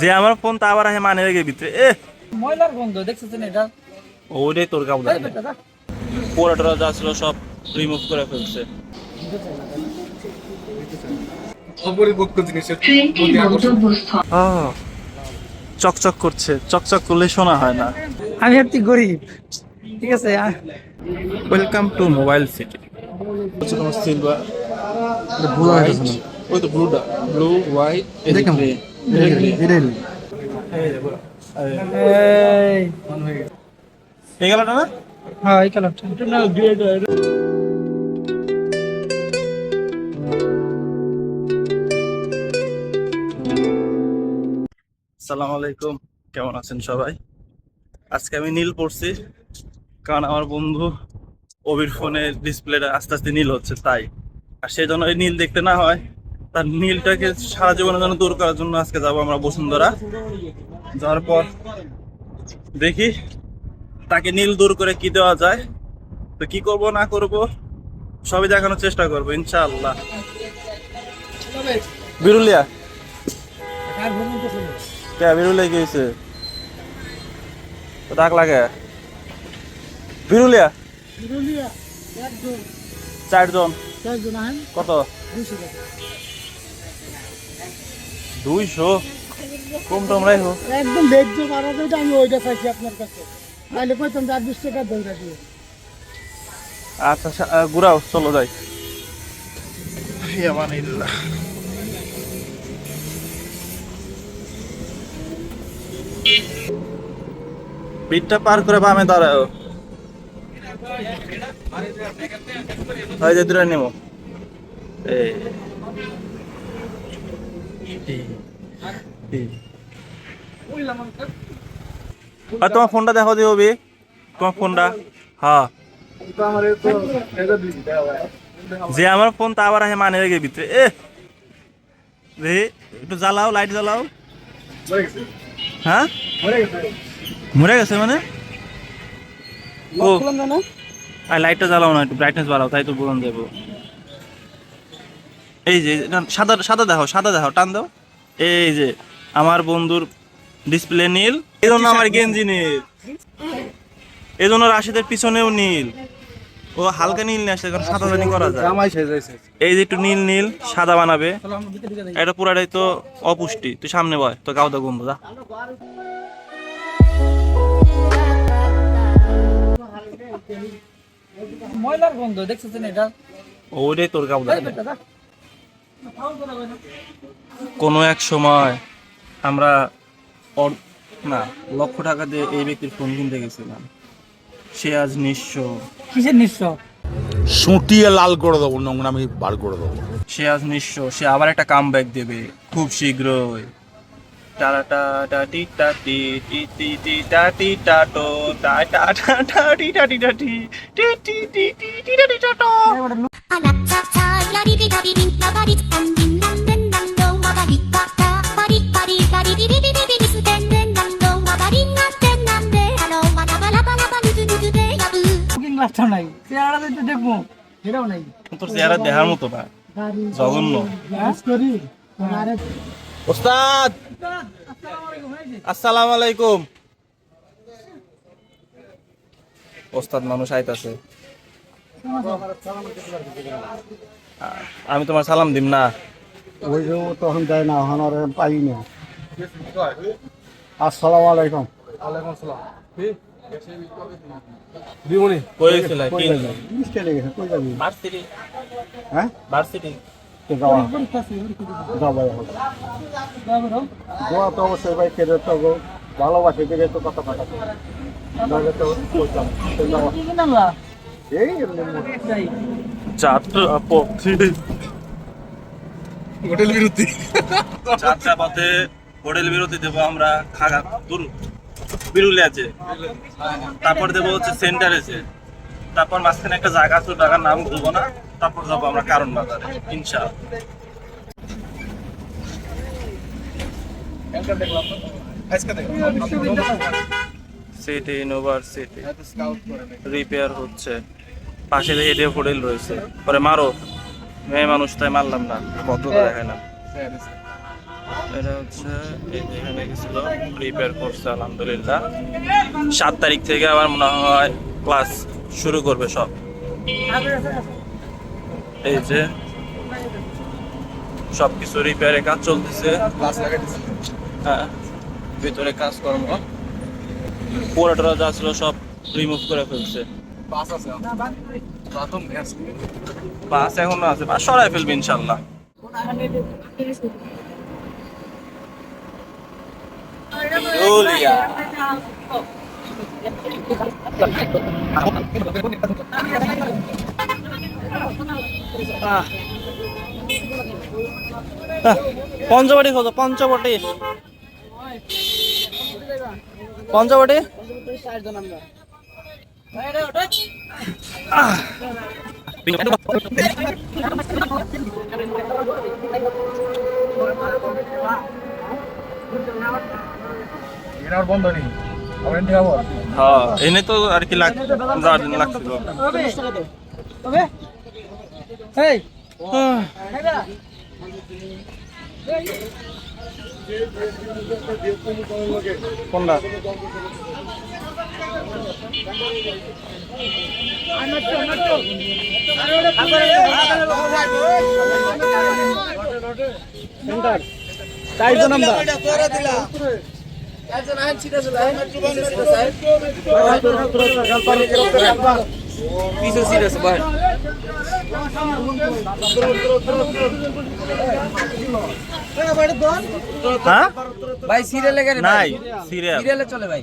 যে আমার ফোন তা আবার আহে মানে রেগে ভিতরে। এ ময়লার গন্ধ দেখছেন এটা? ওইটাই তোর যা। পোড়াটোরা যা ছিল সব রিমুভ করে ফেলছে। অপরিপক্ক জিনিসের চকচক করছে। চকচক করলে শোনা হয় না। আমি একটি গরিব। ঠিক আছে ওয়েলকাম টু মোবাইল সিটি হচ্ছে তোমার সিলভার ব্লু ওই তো ব্লুটা ব্লু হোয়াইট। সালাম আলাইকুম, কেমন আছেন সবাই? আজকে আমি নীল পড়ছি, কারণ আমার বন্ধু অবির ফোনের ডিসপ্লেটা আস্তে আস্তে নীল হচ্ছে, তাই। আর সেই জন্য নীল দেখতে না হয় তার নীলটাকে সারা জীবনের জন্য দূর করার জন্য আজকে যাব আমরা বসুন্ধরা। যাওয়ার পর দেখি তাকে নীল দূর করে কি দেওয়া যায়। তো কি করব না করব সবই দেখানোর চেষ্টা করব ইনশাআল্লাহ। বিরুলিয়া? কে বিরুলিয়া কি হয়েছে? তো ডাক লাগে। বিরুলিয়া? চারজন। কত? দুইশো। কম টমরাই হোক। একদম বেজ্য মারা যেটা আমি ওইটা চাইছি আপনার কাছে। নাহলে কইতাম যে আর বিশ টাকা দরকার দিয়ে আচ্ছা আহ, ঘুরাও চলো যাই। ইয়ামানিল্লাহ। বিটটা পার করে বামে দাঁড়াও। ওই যে দূরে নেব এই। আর তোমার ফোনটা দেখো দিও বি। তোমার ফোনটা। হ্যাঁ। যে আমার ফোন তা আবার মানে ভিতরে। এ! একটু জ্বালাও লাইট জ্বালাও। হ্যাঁ? মরে গেছে মানে? ও। আর লাইটটা জ্বালাও না, একটু ব্রাইটনেস বাড়াও, তাই তো বোঝানো যাব এই যে সাদা সাদা দেখো সাদা দেখো টান দাও। এই যে আমার বন্ধুর ডিসপ্লে নীল এই জন্য আমার গেঞ্জি নীল। এজন্য জন্য রাশিদের পিছনেও নীল। ও হালকা নীল নিয়ে আসছে কারণ সাদা জানি করা যায়। এই যে একটু নীল নীল সাদা বানাবে। এটা পুরাটাই তো অপুষ্টি। তুই সামনে বয় তো গাওদা গম্বু যা ময়লার গন্ধ দেখছেন এটা? ওইটাই তোর গাওদা। কোনো এক সময় আমরা না লক্ষ টাকা দিয়ে এই ব্যক্তির ফোন কিনতে গেছিলাম। সে আজ নিঃস্ব। কিসের নিঃস্ব? সুটিয়ে লাল করে দেবো নোংরামি বার করে দেবো। সে আজ নিঃস্ব। সে আবার একটা কাম ব্যাক দেবে খুব শীঘ্রই। টাটা টা টি টা টি টি টি টি টা টি টা টো টা টা টা টা টি টা টি টা টি টি টি টি টি টি টা টি টা ওস্তাদ! আসসালামু আলাইকুম। ওস্তাদ মানুষ আইতাছে। আমি তোমার সালাম দিম না। ওই যে তখন দেয় না এখন আর পাই না আসসালামু আলাইকুম। দিমনি কই গেছিল কি? কই যাবি? ভার্সিটি। হ্যাঁ? ভার্সিটি। তো দোয়া তো অবশ্যই ভাই কেটে তো গো। ভালোবাসে দিলে তো কথা কথা এই এমনি পথে হোটেল বিরতি। যাত্রা পথে হোটেল বিরতি দেবো আমরা খাগা দূর বিরুলে আছে তারপর দেবো হচ্ছে সেন্টার আছে তারপর মাঝখানে একটা জায়গা আছে জায়গার নাম বলব না। তারপর যাব আমরা কারণ বাজারে ইনশাআল্লাহ। সিটি ইউনিভার্সিটি রিপেয়ার হচ্ছে। পাশে এটিএফ হোটেল রয়েছে। পরে মারো। মেয়ে মানুষ তাই মারলাম না। ভদ্রতা দেখায় না এটা হচ্ছে এখানে গেছিল। রিপেয়ার করছে আলহামদুলিল্লাহ। সাত তারিখ থেকে আবার মনে হয় ক্লাস শুরু করবে সব। এই যে সবকিছু রিপেয়ারের কাজ চলতেছে। হ্যাঁ ভিতরে কাজকর্ম পুরোটা যা ছিল সব রিমুভ করে ফেলছে। বাস এখনও। আছে। বাস সরাই ফেলবে ইনশাল্লাহ। পঞ্চবটি কত পঞ্চবটি। পঞ্চবটি? আর বন্ধ নেই হ্যাঁ এনে তো আর কি লাগ যাওয়ার জন্য লাগছিল। এই। হ্যাঁ? ভাই সিরিয়ালে গেলে নাই সিরিয়ালে চলে ভাই।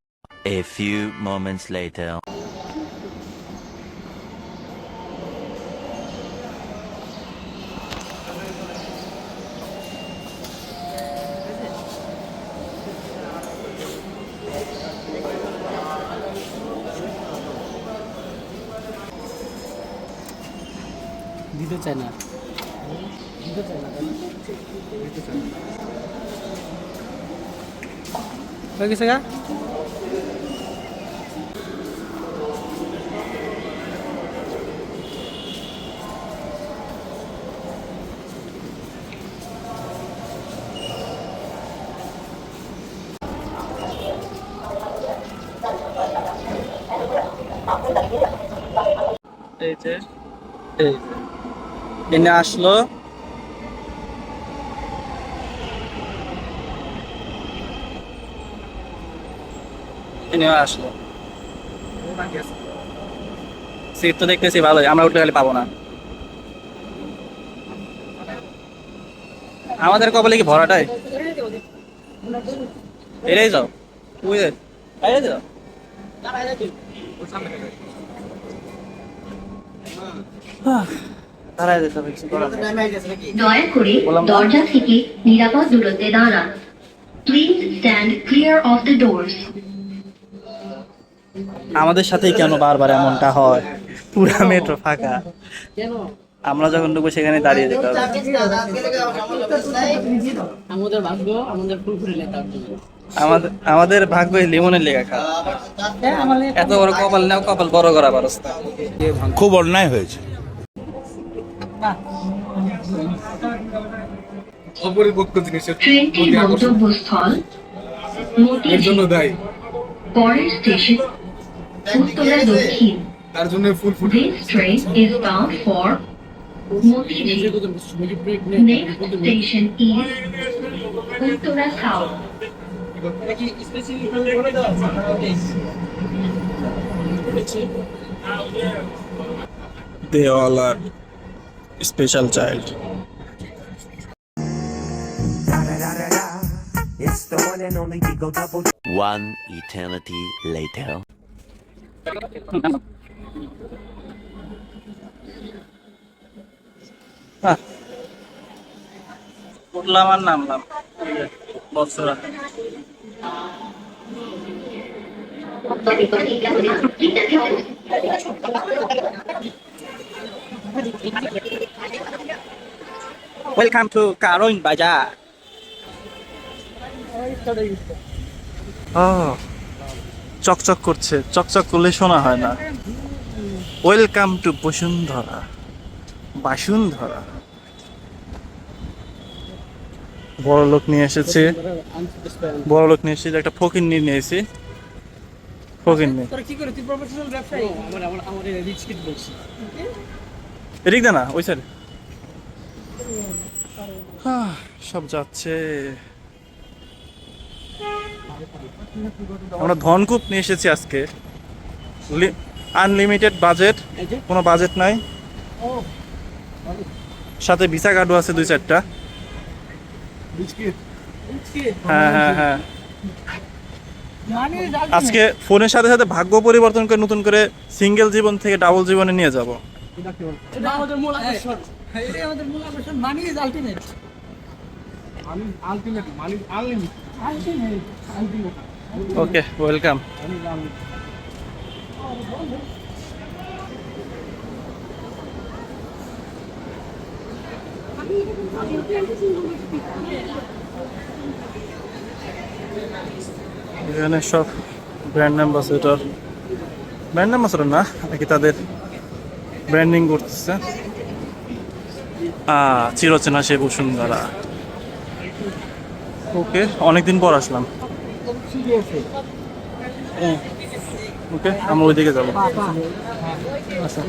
A few moments later. দিতে চায় না হয়ে গেছে গা এই যে এনে আসলো। আসলো। সিট তো দেখতেছি, ভালোই। আমরা উঠলে খালি পাবো না। আমাদের কপালে কি ভরাটাই? এটাই যাও। তুই যাও। দয়া করে দরজা থেকে নিরাপদ দূরত্বে দাঁড়ান। Please stand clear of the doors আমাদের সাথেই কেন বারবার এমনটা হয়? পুরা মেট্রো ফাঁকা। আমরা যখন ঢুকবো সেখানে দাঁড়িয়ে যেতে হবে। আমাদের ভাগ্য আমাদের ফুলফুলি লেখার জন্য আমাদের আমাদের ভাগ্য লিমনের লেখা খা হ্যাঁ এত বড় কপাল নাও কপাল বড় করা খুব অন্যায় হয়েছে। অপরিপক্ক জিনিসের প্রতি আকর্ষণ। এর জন্য দায়ী। পরের স্টেশন উত্তরা দক্ষিণ। তার জন্য ফুল ফুটে bound for Motiji. Next station is Uttara South. They all are special child One eternity later. উঠলাম আর নামলাম বৎসরা ওয়েলকাম টু কারণ বাজার চকচক করছে। চকচক করলে শোনা হয় না। Welcome to Bashundhara. বাসুন্ধরা। বড় লোক নিয়ে এসেছে। বড় লোক নিয়ে এসেছে একটা ফকির নিয়ে নিয়েছি ফকির নিয়ে তোরা কি করে তুই প্রফেশনাল ব্যবসায়ী। আমার রিচ কিট বলছি। এদিক দে না ওই সাইড সব যাচ্ছে। আমরা ধনকূপ নিয়ে এসেছি আজকে। আনলিমিটেড বাজেট কোনো বাজেট নাই। সাথে ভিসা কার্ডও আছে দুই চারটা। হ্যাঁ হ্যাঁ হ্যাঁ। মানে আজকে ফোনের সাথে সাথে ভাগ্য পরিবর্তন করে নতুন করে সিঙ্গেল জীবন থেকে ডাবল জীবনে নিয়ে যাব। এটা আমাদের মূল আকর্ষণ। এটাই আমাদের মূল আকর্ষণ মানি ইজ আলটিমেট আমি আলটিমেট মানে unlimited ultimate ultimate okay welcome এখানে সব ব্র্যান্ড অ্যাম্বাসেডর ব্র্যান্ড অ্যাম্বাসেডর না নাকি তাদের? ব্র্যান্ডিং করতেছে। আহ চিরচেনা সে বসুন্ধরা। ওকে অনেকদিন পর আসলাম। ওকে আমরা ওইদিকে যাব। আচ্ছা।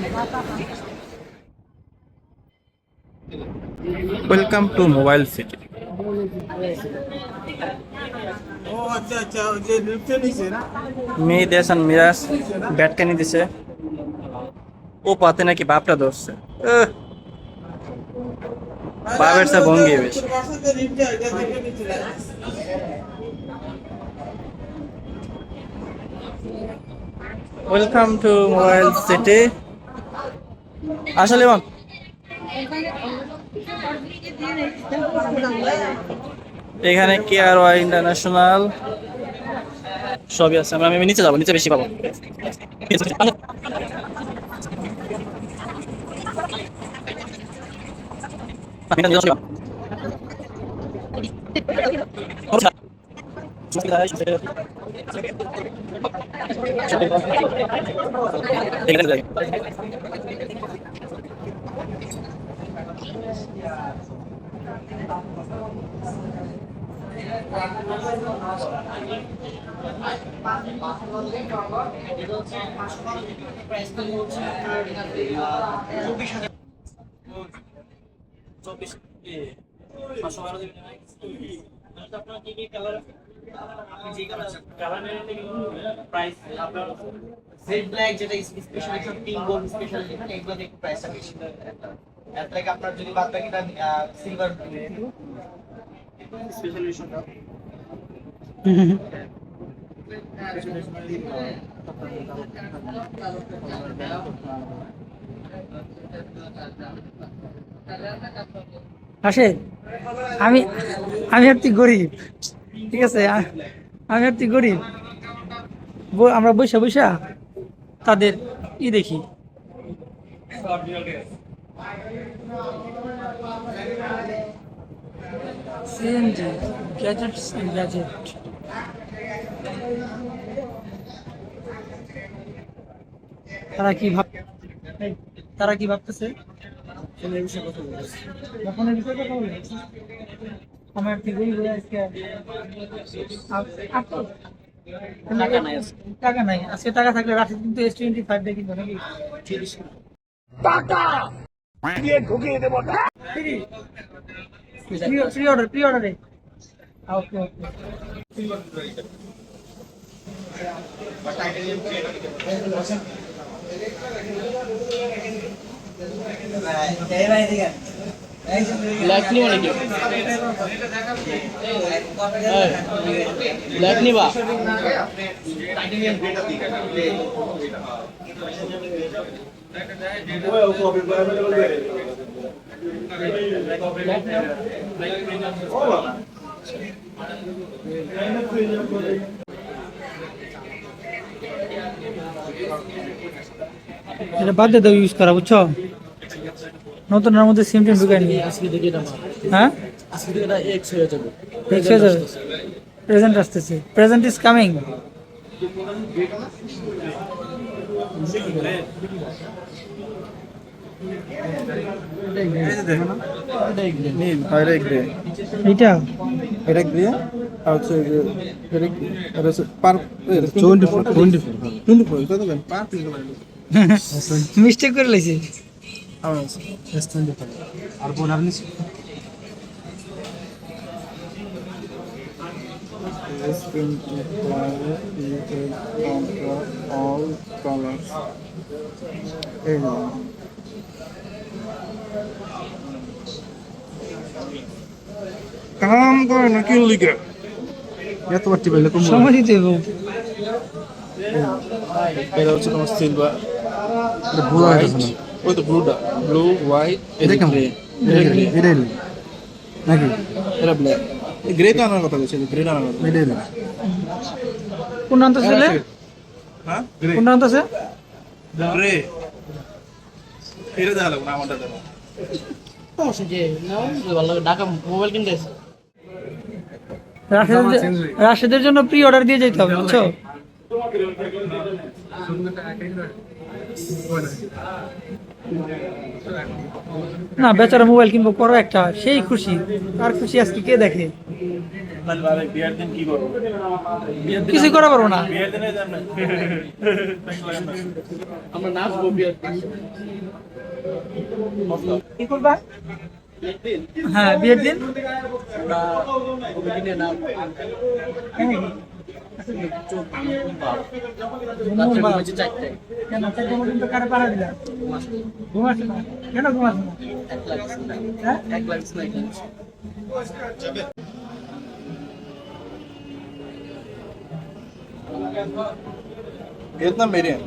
Welcome to mobile city. মেয়ে দেশান মিরাজ ব্যাট ব্যাটকানি দিছে ও পাতে নাকি বাপটা ধরছে। বাপের সে ভঙ্গি বেশ। ওয়েলকাম টু মোবাইল সিটি আসলে ম্যাম এখানে কেয়ার ওয়াই ইন্টারন্যাশনাল সবই আছে আমি নিচে যাব, নিচে বেশি পাবো। চব্বিশ হাজার জেড ব্ল্যাক যেটা স্পেশাল একটা পিঙ্ক গোল্ড স্পেশাল যেটা এগুলো দেখে প্রাইসটা বেশি। এত লাইক আপনার যদি বাদ বাকিটা সিলভার স্পেশাল আসে আমি আমি তুই গরিব, ঠিক আছে? আমি তুই গরিব। আমরা বৈশা বৈশা তাদের ই দেখি। সিএনজি গ্যাজেটস গ্যাজেট তারা কি ভাব তারা কি ভাবতেছে? ফোনের বিষয়ে কথা বলতেছে। ফোনের বিষয়ে কথা বলতেছে আমার কি বই বই আজকে আপ- টাকা নাই আজকে। টাকা নাই। আজকে টাকা থাকলে রাতে কিন্তু এস টোয়েন্টি ফাইভ দেখি তো নাকি টাকা! প্রি অর্ডার প্রি অর্ডারে। ওকে ওকে। ব্ল্যাক নিবা নাকি ব্ল্যাক নিবা এটা বাদ দাও ইউজ করা বুঝছ? নতুনের মধ্যে সিম টিম ঢুকাই নি হ্যাঁ? এক্স হয়ে যাবে। প্রেজেন্ট আসতেছে। প্রেজেন্ট ইজ কামিং এটা গ্রে এটা গ্রে আর হচ্ছে এটা কি? এটা হচ্ছে পিস মিস্টেক করে লাইছি। এস টোয়েন্টি ফোর আর বোনার নিচে? এস টোয়েন্টি অল কালার্স এই যে। কাম করে না কি লিখে এত বাড়তি পাইলে কম সময় দিতে হবে এটা হচ্ছে তোমার সিলভার এটা ব্লু হোয়াইট ওই তো ব্লুটা ব্লু হোয়াইট এটা কেমন এটা গ্রে এটা নাকি? এটা ব্ল্যাক গ্রে তো আনার কথা বলছি গ্রে আনার কথা। এটা কোন নাম তো ছেলে? হ্যাঁ? কোন নাম তো আছে? রে এটা লাগবে না আমারটা দেখো ঢাকা মোবাইল কিনতে এসে। রাশেদের রাশেদের জন্য প্রি অর্ডার দিয়ে যেতে হবে বুঝছ? না বেচারা মোবাইল কিনবো পরও একটা সেই খুশি। আর খুশি আজকে কে দেখে? কিছু করা পারব না। কি করবা? হ্যাঁ বিয়ের দিন? হ্যাঁ ভিয়েতনাম ভেরিয়েন্ট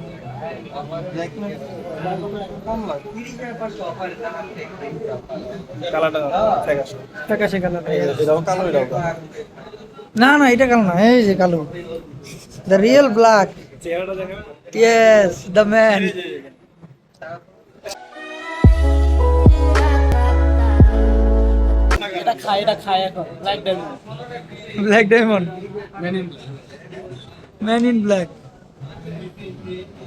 না না এটা কালো না এই যে কালো। The real black yes the man এটা খায় এটা খায় এখন diamond black diamond man in black compare করো এটার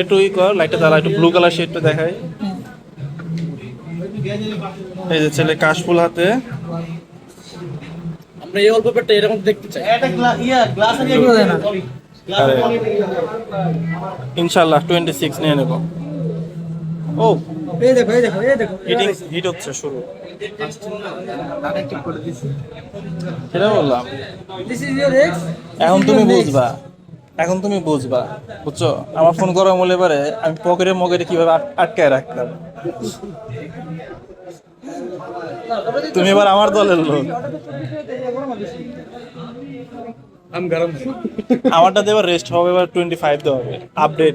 একটু ই কর লাইটটা জ্বালা একটু ব্লু কালার শেডটা দেখাই। এই যে ছেলে কাশফুল হাতে। আমরা এই অল্প পেটটা এরকম দেখতে চাই। এটা গ্লা- ইয়া গ্লাস আর। এগুলো ইনশাআল্লাহ নিয়ে নেব। ও এই দেখো এই দেখো এই দেখো। হিটিং হিট হচ্ছে শুরু। সেটা বললাম। দিস ইজ ইওর এক্স এখন তুমি বুঝবা। এখন তুমি বুঝবা বুঝছ? আমার ফোন করা মলে এবারে আমি পকেটে মকেটে কীভাবে আটকায় রাখতাম। তুমি এবার আমার দলের লোক। আমি গরম আমারটা এবার রেস্ট হবে এবার টোয়েন্টি ফাইভ দেওয়া হবে। আপডেট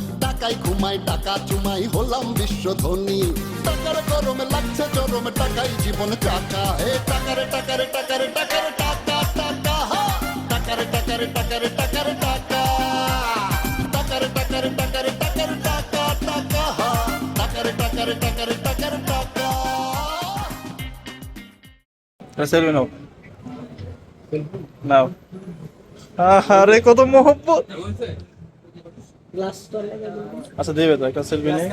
টাকায় ঘুমাই, টাকা চুমাই, হলাম বিশ্ব ধনী টাকার গরমে লাগছে, চরমে টাকাই জীবন চাকা হে টাকারে টাকারে টাকারে টাকারে টাকা টাকা, হা। টাকারে টাকারে টাকারে টাকারে টাকা। টাকারে টাকারে টাকারে টাকারে টাকা টাকা, হা। টাকারে টাকারে টাকারে টাকারে টাকা। সেলফি নাও। নাও। আরে কত মোহব্বত। আচ্ছা দেবে তো একটা সেলফি নেই।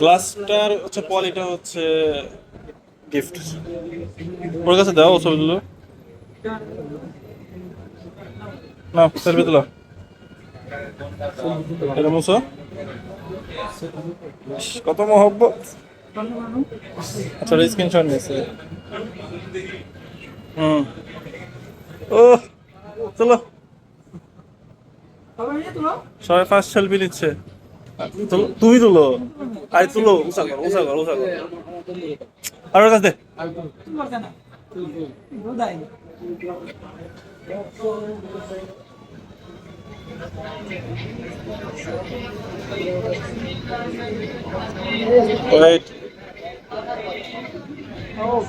গ্লাসটার হচ্ছে পলিটা হচ্ছে গিফট ওর কাছে দাও ছবিগুলো। না সেলফি তুলো। এটা মুছো। ইস, কত মহব্বত। আচ্ছা স্ক্রিনশট নিয়েছে। হুম। ও চলো। সবাই ফার্স্ট সেলফি নিচ্ছে। তুমি তুলো। আরে তুলো উষা করো উষা করো উষা করো। আর ওর কাছে দে। Wait. Oh.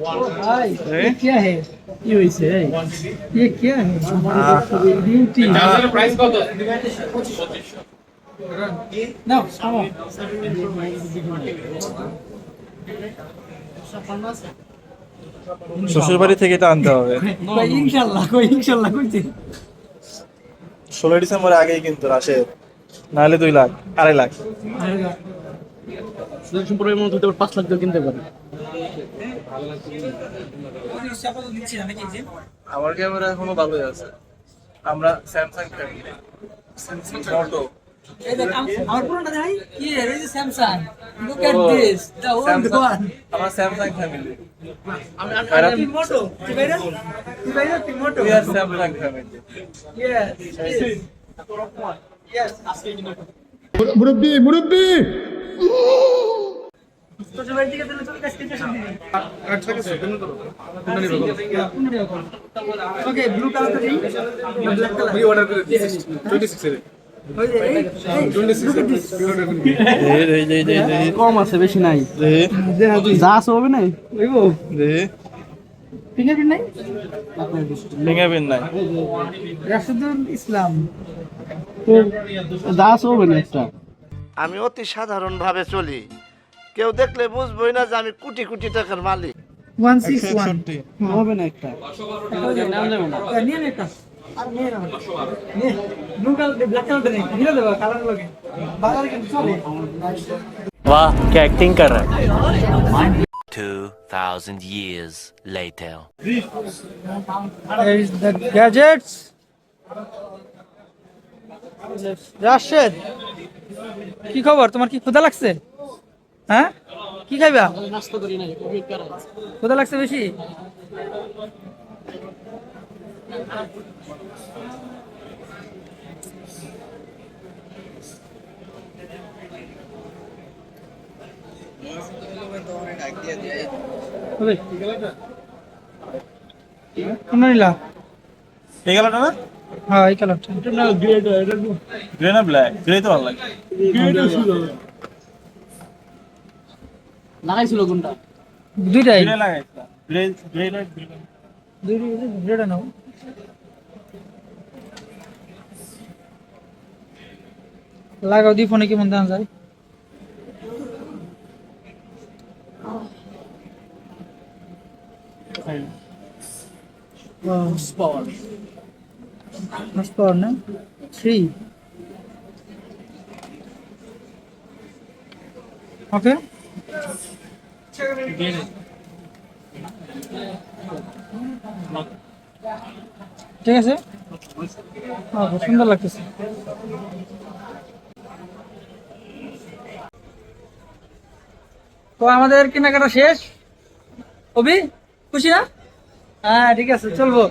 ये क्या है ये वैसे है ये क्या है ब्यूटी প্রাইস কত না সামো শ্বশুর বাড়ি থেকে এটা আনতে হবে কই ইনশাআল্লাহ কই ইনশাআল্লাহ কইতে ষোলোই ডিসেম্বর আগেই কিন্তু আসে নাহলে দুই লাখ আড়াই লাখ পরে মনে হতে পাঁচ লাখ দিয়ে কিনতে পারে। আমার ক্যামেরা এখনও ভালোই আছে। আমরা স্যামসাং ফ্যামিলি আমার পুরোটা দেখাই। কি এর এই যে স্যামসাং আমরা স্যামসাং ফ্যামিলি মুরব্বী মুরব্বী! তো সবাই দিকে দিলে চলে কাজ করতে শুনি ওকে ব্লু কালারটা দিই ব্ল্যাক কালার আমি অর্ডার করে 26 এর। ওই যে এই এই 26 এর দে দে দে দে দে কম আছে বেশি নাই। যা আছে হবে ফিঙ্গারপ্রিন্ট নাই? ফিঙ্গারপ্রিন্ট নাই। রাশিদুল ইসলাম। যা আছে হবে না একটা। আমি অতি সাধারণভাবে চলি কেউ দেখলে বুঝবই না যে আমি কোটি কোটি টাকার মালিক 161 হবে না একটা নিয়ে নে একটা আর নিয়ে নাও নিয়ে ব্লু কালার ব্ল্যাক কালারটা নেই হিরো দেবা কালার লগে বাজারে কিন্তু চলে वाह क्या एक्टिंग कर रहा है 2000 years later There is the gadgets. Rashed কি খবর? তোমার কি ক্ষুধা লাগছে? হ্যাঁ? কি খাইবা? ক্ষুধা লাগছে বেশি। কোনটা নিলা। এই কালারটা না হ্যাঁ এই কালারটা গ্রে না ব্ল্যাক গ্রে তো ভালো লাগে। লাগাইছিল কোনটা? দুইটাই। গ্রে লাগাইছিলাম গ্রে গ্রে না দুই দুইটা নাও। লাগাও দি ফোনে কেমন দাম যায়? First corner, 3. Okay? ঠিক আছে? সুন্দর লাগতেছে। তো আমাদের কেনাকাটা শেষ? কবি খুশি না? হ্যাঁ ঠিক আছে চলবো।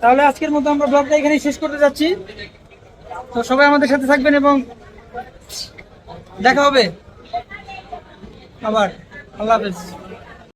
তাহলে আজকের মতো আমরা ব্লগটা এখানেই শেষ করতে যাচ্ছি। তো সবাই আমাদের সাথে থাকবেন এবং দেখা হবে আবার। আল্লাহ হাফেজ।